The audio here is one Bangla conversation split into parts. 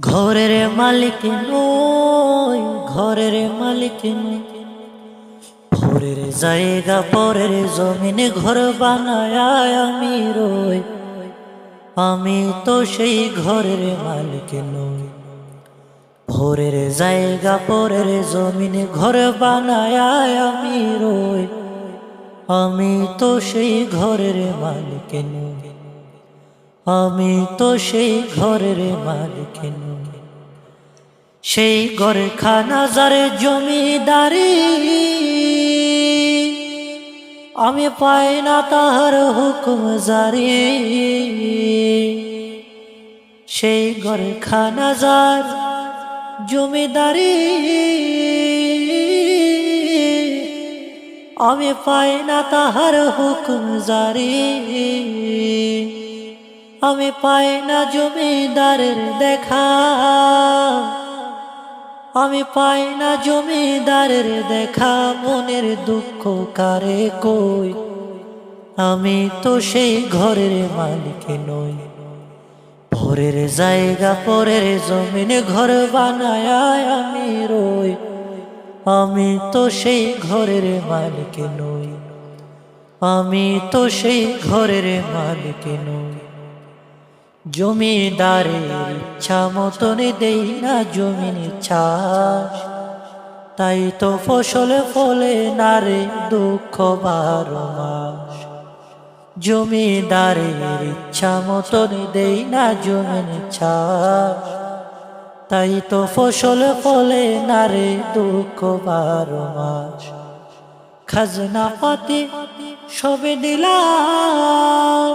ঘরের মালিক নই, ঘরের মালিক ভোরের জায়গা, পরের জমিনে ঘর বানায় আমি রই। আমি তো সেই ঘরের মালিক নই। ভোরের জায়গা, পরের জমিনে ঘর বানায় আমি রই। আমি তো সেই ঘরের মালিক নই। আমি তো সেই ঘরের মালিক নই। সেই ঘরে খানা যারে জমিদারি। আমি পাই না তাহার হুকুম জারি। সেই ঘরে খানা যার জমিদারি। আমি পাই না তাহার হুকুম জারি। আমি পাই না জমিদারের দেখা। আমি পাই না জমিদারের দেখা, মনের দুঃখ কারে কই? আমি তো সেই ঘরের মালিক নই। ভোরের জায়গা, পরের জমিনে, ঘর বানায় আমি রই। আমি তো সেই ঘরের মালিক নই। আমি তো সেই ঘরের মালিক নই। জমিদারের ইচ্ছা মতন দেই না জমিন চাষ তাই তো ফসল ফলে না রে দুঃখ বারো মাস। জমিদারের ইচ্ছা মতন দেই না জমিন চাষ তাই তো ফসল ফলে না রে দুঃখ বারো মাস। খাজনা পাতি সবে দিলাম।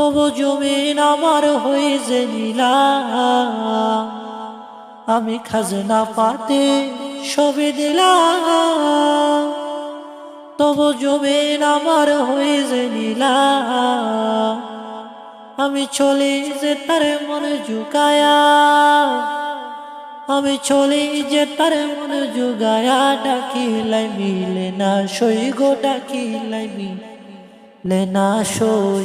তবু জমিন আমার হয়ে যে আমি খাজনা পাতে সবে দিলাম। তবু জমিন আমার হয়ে যে আমি চলে যে তার মনে ঝুকায়া আমি চলে যে তার মনে জুগায়া ডাকিলাই মিলে না সই গো ডাকিলাই মিলে না সই।